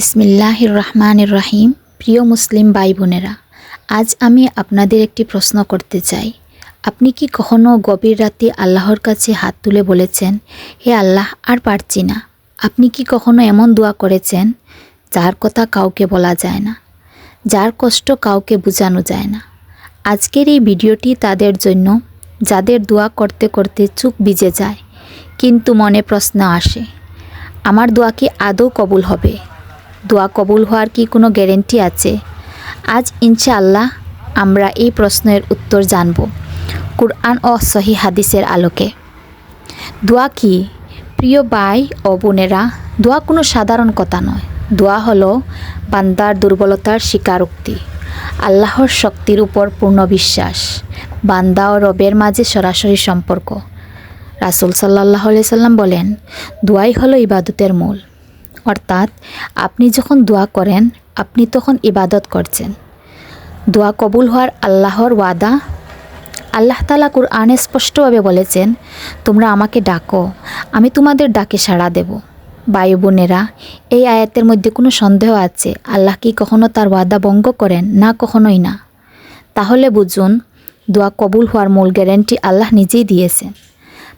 বিসমিল্লাহির রহমানির রাহিম প্রিয় মুসলিম ভাই বোনেরা আজ আমি আপনাদের একটি প্রশ্ন করতে চাই। আপনি কি কখনো গভীর রাতে আল্লাহর কাছে হাত তুলে বলেছেন, হে আল্লাহ, আর পারছি না আপনি কি কখনো এমন দোয়া করেছেন, যার কথা কাউকে বলা যায় না, যার কষ্ট কাউকে বোঝানো যায় না? আজকের এই ভিডিওটি তাদের জন্য, যাদের দোয়া করতে করতে চুপ ভিজে যায়, কিন্তু মনে প্রশ্ন আসে, আমার দোয়া কি আদৌ কবুল হবে? দোয়া কবুল হওয়ার কি কোনো গ্যারেন্টি আছে? আজ ইনশাআল্লাহ আমরা এই প্রশ্নের উত্তর জানব। কুরআন ও সহি হাদিসের আলোকে। দোয়া কি? প্রিয় ভাই ও বোনেরা, দোয়া কোনো সাধারণ কথা নয়। দোয়া হলো বান্দার দুর্বলতার স্বীকারোক্তি, আল্লাহর শক্তির উপর পূর্ণ বিশ্বাস, বান্দা ও রবের মাঝে সরাসরি সম্পর্ক। রাসুল সাল্লাহ সাল্লাম বলেন, দোয়াই হলো ইবাদতের মূল। অর্থাৎ আপনি যখন দোয়া করেন, আপনি তখন ইবাদত করছেন। দোয়া কবুল হওয়ার আল্লাহর ওয়াদা। আল্লাহ তালা কুরআনে স্পষ্টভাবে বলেছেন, তোমরা আমাকে ডাকো, আমি তোমাদের ডাকে সাড়া দেব। বায়ু বোনেরা এই আয়াতের মধ্যে কোনো সন্দেহ আছে? আল্লাহ কি কখনো তার ওয়াদা ভঙ্গ করেন? না, কখনোই না। তাহলে বুঝুন, দোয়া কবুল হওয়ার মূল গ্যারেন্টি আল্লাহ নিজেই দিয়েছেন।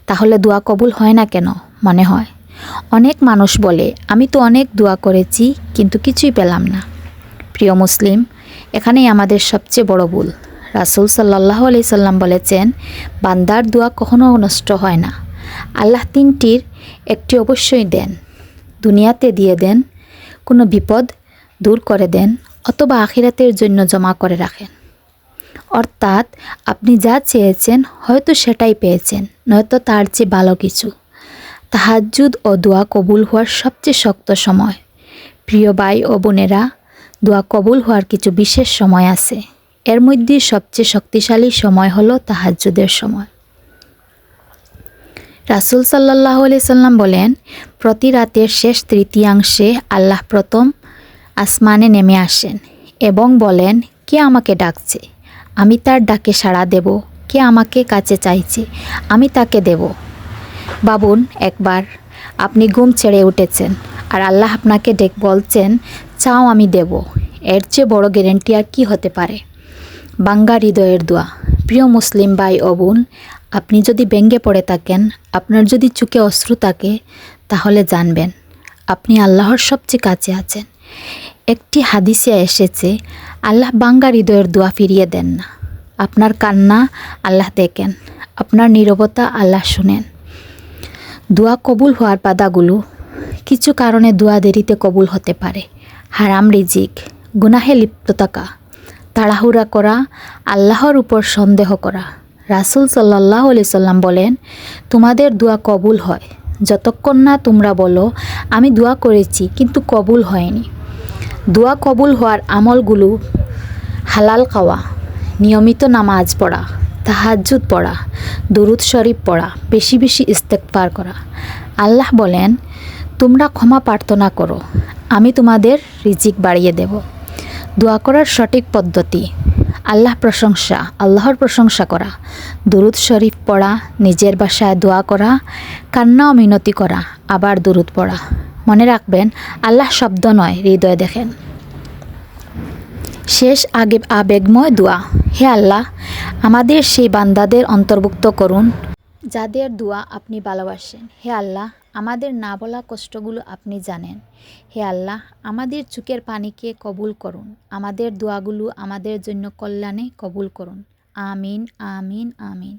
তাহলে দোয়া কবুল হয় না কেন? মনে হয়। অনেক মানুষ বলে, আমি তো অনেক দোয়া করেছি, কিন্তু কিছুই পেলাম না। প্রিয় মুসলিম, এখানেই আমাদের সবচেয়ে বড় ভুল। রাসুল সাল্লাহ আলি সাল্লাম বলেছেন, বান্দার দোয়া কখনো নষ্ট হয় না। আল্লাহ তিনটির একটি অবশ্যই দেন। দুনিয়াতে দিয়ে দেন, কোনো বিপদ দূর করে দেন, অথবা আখিরাতের জন্য জমা করে রাখেন। অর্থাৎ আপনি যা চেয়েছেন, হয়তো সেটাই পেয়েছেন, নয়তো তার চেয়ে ভালো কিছু। তাহাজুদ ও দোয়া কবুল হওয়ার সবচেয়ে শক্ত সময়। প্রিয় ভাই ও বোনেরা, দোয়া কবুল হওয়ার কিছু বিশেষ সময় আছে। এর মধ্যে সবচেয়ে শক্তিশালী সময় হলো তাহাজুদের সময়। রাসুল সাল্লাহ সাল্লাম বলেন, প্রতি রাতের শেষ তৃতীয়াংশে আল্লাহ প্রথম আসমানে নেমে আসেন এবং বলেন, কে আমাকে ডাকছে? আমি তার ডাকে সাড়া দেব, কে আমাকে কাছে চাইছে, আমি তাকে দেব। বাবুন, একবার। আপনি ঘুম ছেড়ে উঠেছেন আর আল্লাহ আপনাকে ডেক বলছেন, চাও আমি দেব। এর চেয়ে বড় গ্যারেন্টি আর কী হতে পারে? বাঙ্গা হৃদয়ের দোয়া। প্রিয় মুসলিম ভাই অবুন আপনি যদি ব্যঙ্গে পড়ে থাকেন, আপনার যদি চুকে অশ্রু থাকে, তাহলে জানবেন, আপনি আল্লাহর সবচেয়ে কাছে আছেন। একটি হাদিসে এসেছে, আল্লাহ বাঙ্গা হৃদয়ের দোয়া ফিরিয়ে দেন না। আপনার কান্না আল্লাহ দেখেন, আপনার নীরবতা আল্লাহ শুনেন। দোয়া কবুল হওয়ার পাদাগুলো কিছু কারণে দোয়া দেরিতে কবুল হতে পারে। হারাম রিজিক, গুনাহে লিপ্ত থাকা তাড়াহুড়া করা, আল্লাহর উপর সন্দেহ করা। রাসুল সাল্লাহ আলি সাল্লাম বলেন, তোমাদের দোয়া কবুল হয়। যতক্ষণ না তোমরা বলো, আমি দোয়া করেছি, কিন্তু কবুল হয়নি। দোয়া কবুল হওয়ার আমলগুলো হালাল খাওয়া, নিয়মিত নামাজ পড়া তাহাজুদ পড়া, দুরুদ শরীফ পড়া, বেশি বেশি ইস্তেকবার করা। আল্লাহ বলেন, তোমরা ক্ষমা প্রার্থনা করো, আমি তোমাদের রিজিক বাড়িয়ে দেব। দোয়া করার সঠিক পদ্ধতি, আল্লাহ প্রশংসা, আল্লাহর প্রশংসা করা। দুরুদ শরীফ পড়া, নিজের বাসায় দোয়া করা কান্না মিনতি করা, আবার দুরুদ পড়া। মনে রাখবেন, আল্লাহ শব্দ নয়, হৃদয় দেখেন। শেষ আগে আবেগময় দোয়া। হে আল্লাহ, আমাদের সেই বান্দাদের অন্তর্ভুক্ত করুন, যাদের দোয়া আপনি ভালোবাসেন। হে আল্লাহ, আমাদের না বলা কষ্টগুলো আপনি জানেন। হে আল্লাহ, আমাদের চুকের পানিকে কবুল করুন। আমাদের দোয়াগুলো আমাদের জন্য কল্যাণে কবুল করুন। আমিন আমিন আমিন।